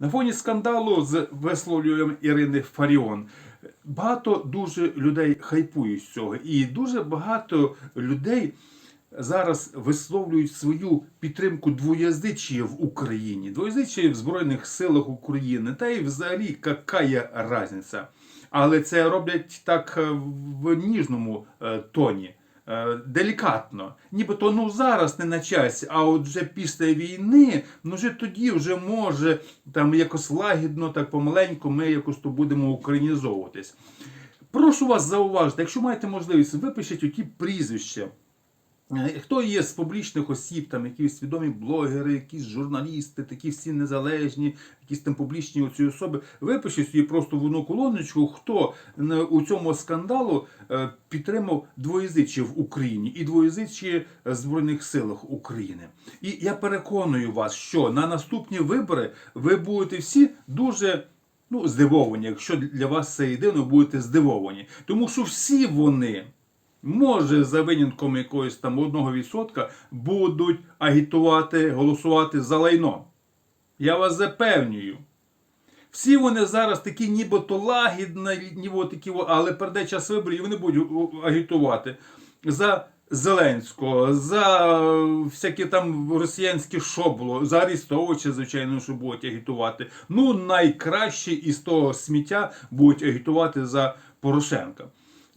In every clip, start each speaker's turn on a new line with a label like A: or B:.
A: На фоні скандалу з висловлюванням Ірини Фаріон багато дуже людей хайпують з цього, і дуже багато людей зараз висловлюють свою підтримку двоязичія в Україні, двоязичія в Збройних силах України, та й взагалі яка різниця. Але це роблять так е, в ніжному е, тоні. Е, Делікатно, нібито ну зараз не на часі, а от вже після війни, ну вже тоді вже може там якось лагідно, так помаленьку, ми якось то будемо українізовуватись. Прошу вас зауважити, якщо маєте можливість, випишіть оті прізвища. Е, Хто є з публічних осіб, там якісь відомі блогери, якісь журналісти, такі всі незалежні, якісь там публічні оці особи, випишіть собі просто в одну колоночку, хто е, у цьому скандалу е, підтримав двоязичі в Україні і двоязичі в Збройних силах України. І я переконую вас, що на наступні вибори ви будете всі дуже ну, здивовані. Якщо для вас це єдино, будете здивовані. Тому що всі вони. Може, за винятком якогось там одного відсотка будуть агітувати, голосувати за лайно. Я вас запевнюю. Всі вони зараз такі нібито лагідні, такі, але перейде час виборів, вони будуть агітувати за Зеленського, за всякі там росіянські шобло, за Арістовича, звичайно, що будуть агітувати. Ну, найкраще із того сміття будуть агітувати за Порошенка.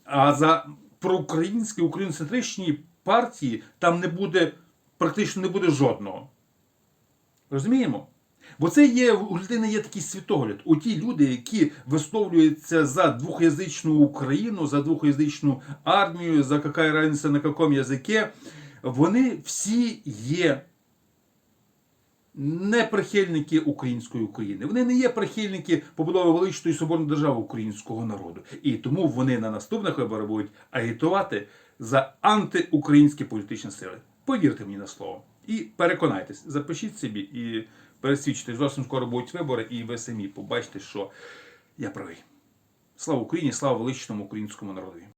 A: А за проукраїнські україноцентричні партії там не буде, практично не буде жодного. Розуміємо? Бо це є у людини є такий світогляд. У ті люди, які висловлюються за двохязичну Україну, за двохязичну армію, за какая різниця на якому язике, вони всі є не прихильники української України. Вони не є прихильники побудови величної соборної держави українського народу. І тому вони на наступних виборах будуть агітувати за антиукраїнські політичні сили. Повірте мені на слово. І переконайтесь, запишіть собі і пересвідчите, зовсім скоро будуть вибори, і ви самі побачите, що я правий. Слава Україні, слава величному українському народові.